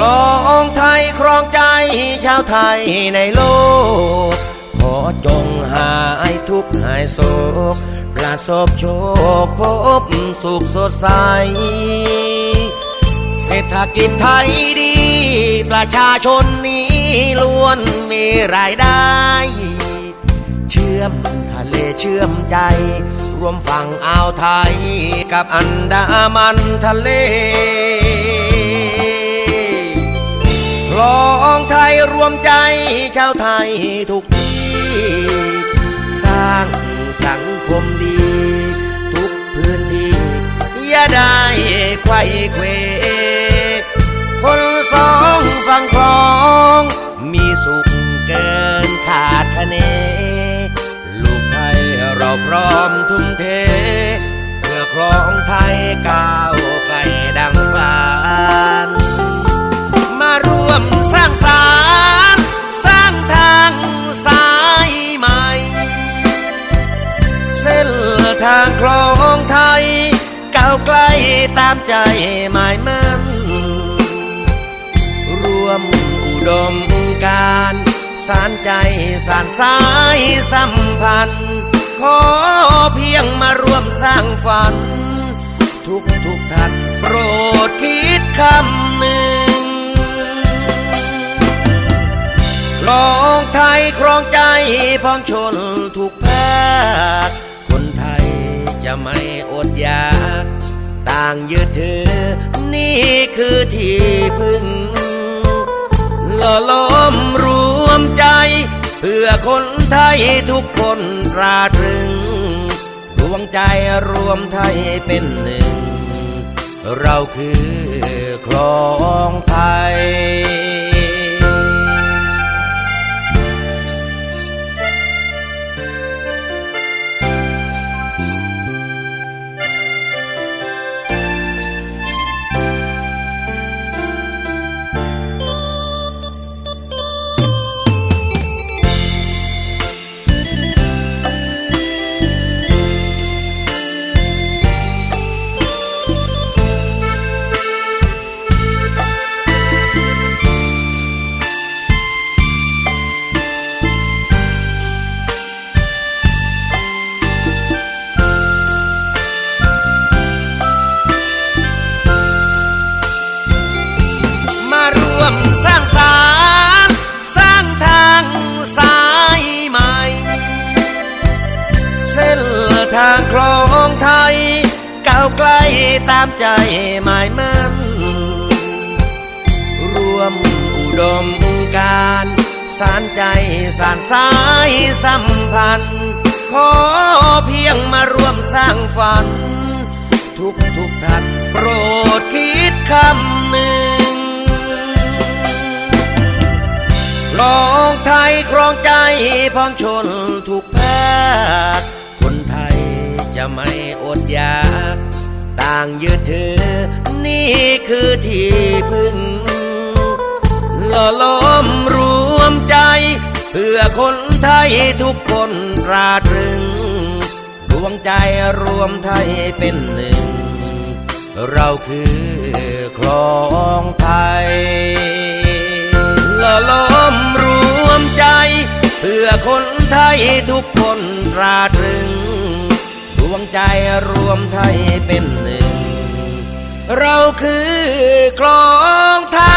ลองไทยครองใจชาวไทยในโลก ขอจงหายทุกข์หายโศก ประสบโชคพบสุขสดใส เศรษฐกิจไทยดี ประชาชนนี้ล้วนมีรายได้ เชื่อมทะเลเชื่อมใจ รวมฝั่งอ่าวไทยกับอันดามันทะเล รวมใจชาวไทยทุกที่ สร้างสังคมดี ทุกพื้นที่ อย่าได้ไขว้เควคนสอง ทางคลองไทยก้าวไกลตามใจหมายมั่นรวมอุดมการสารใจสารสายสัมพันธ์ ขอเพียงมาร่วมสร้างฝัน ทุกทุกท่านโปรดคิดคำหนึ่งคลองไทยครองใจพ้องชนทุกภาค จะไม่อดอยาก ต่างยึดถือ นี่คือที่พึ่งหล่อล้อมรวมใจ เพื่อคนไทยทุกคนราตรึง ดวงใจรวมไทยเป็นหนึ่ง เราคือคลองไทย ตามใจหมายมั่นรวมอุดมการสารใจสารสายสัมพันธ์ ขอเพียงมาร่วมสร้างฝัน ทุกทุกท่านโปรดคิดคำหนึ่งลองไทยครองใจพ้องชนทุกภาคคนไทยจะไม่อดอยาก ต่างยึดถือ นี่คือที่พึ่งหล่อล้อมรวมใจ เพื่อคนไทยทุกคนราตรึง ดวงใจรวมไทยเป็นหนึ่ง เราคือคลองไทยละล้อมรวมใจ เพื่อคนไทยทุกคนราตรึง ดวงใจรวมไทยเป็นหนึ่ง เราคือคลองไทย